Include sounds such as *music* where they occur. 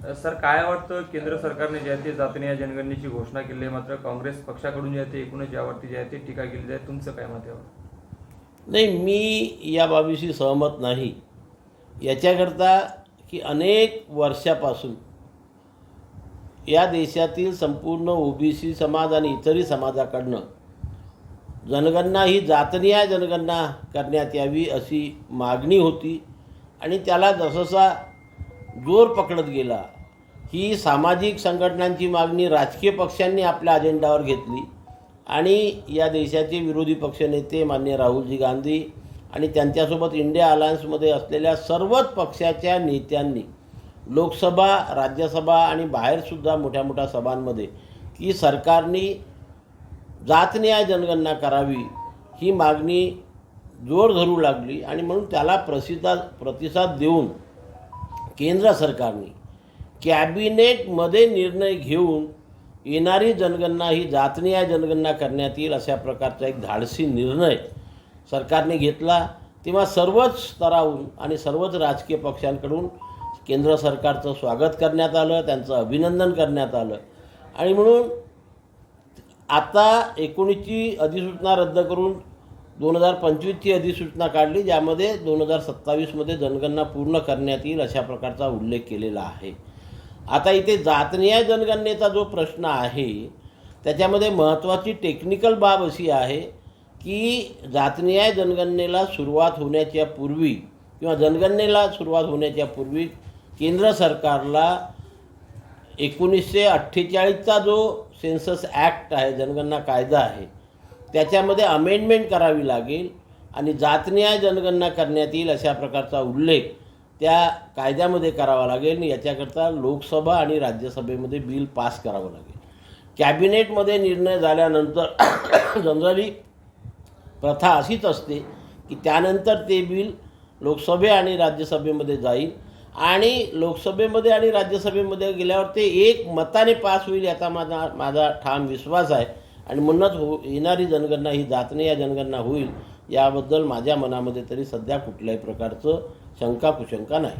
Sir काय वाटतं केंद्र सरकारने जे आहे ते जातीने या जनगणनेची घोषणा केली आहे? मात्र काँग्रेस पक्षाकडून जे आहे ते एकूणच यावरती जे आहे ते टीका केली आहे. तुमचं काय मत यावर नाही मी या बाबीशी सहमत नाही. याच्याकरता की अनेक वर्षापासून या देशातील संपूर्ण ओबीसी समाज आणि इतरही समाजाकडनं जनगणना ही जातनीय जनगणना करण्यात यावी अशी मागणी होती. आणि त्याला जससा जोर पकडत गेला. ही सामाजिक संघटनांची मागणी राजकीय पक्षांनी आपल्या अजेंडावर घेतली आणि या देशाचे विरोधी पक्षनेते मान्य राहुलजी गांधी आणि त्यांच्यासोबत इंडिया अलायन्समध्ये असलेल्या सर्वच पक्षाच्या नेत्यांनी लोकसभा राज्यसभा आणि बाहेरसुद्धा मोठ्या मोठ्या सभांमध्ये की सरकारने जातन्याय जनगणना करावी ही मागणी जोर धरू लागली आणि म्हणून त्याला प्रसिद्धा प्रतिसाद देऊन केंद्र सरकारने कॅबिनेटमध्ये निर्णय घेऊन येणारी जनगणना ही जातनीय जनगणना करण्यात येईल अशा प्रकारचा एक धाडसी निर्णय सरकारने घेतला. तेव्हा सर्वच स्तरावरून आणि सर्वच राजकीय पक्षांकडून केंद्र सरकारचं स्वागत करण्यात आलं त्यांचं अभिनंदन करण्यात आलं. आणि म्हणून आता एकोणीसची अधिसूचना रद्द करून दोन हजार पंचवीसची अधिसूचना काढली ज्यामध्ये दोन हजार सत्तावीसमध्ये जनगणना पूर्ण करण्यात येईल अशा प्रकारचा उल्लेख केलेला आहे. आता इथे जातनिय जनगणनेचा जो प्रश्न आहे त्याच्यामध्ये महत्त्वाची टेक्निकल बाब अशी आहे की जातनीय जनगणनेला सुरुवात होण्याच्या पूर्वी किंवा जनगणनेला सुरुवात होण्याच्या पूर्वी केंद्र सरकारला एकोणीसशे अठ्ठेचाळीसचा जो सेन्सस ॲक्ट आहे जनगणना कायदा आहे त्याच्यामध्ये अमेंडमेंट करावी लागेल आणि जातन्याय जनगणना करण्यात येईल अशा प्रकारचा उल्लेख त्या कायद्यामध्ये करावा लागेल आणि याच्याकरता लोकसभा आणि राज्यसभेमध्ये बिल पास करावं लागेल. कॅबिनेटमध्ये निर्णय झाल्यानंतर *coughs* जनरली प्रथा अशीच असते की त्यानंतर ते बिल लोकसभे आणि राज्यसभेमध्ये जाईल आणि लोकसभेमध्ये आणि राज्यसभेमध्ये गेल्यावर ते एक मताने पास होईल याचा माझा माझा ठाम विश्वास आहे. आणि म्हणूनच हो येणारी जनगणना ही जातनीय जनगणना होईल याबद्दल माझ्या मनामध्ये तरी सध्या कुठल्याही प्रकारचं शंका कुशंका नाही.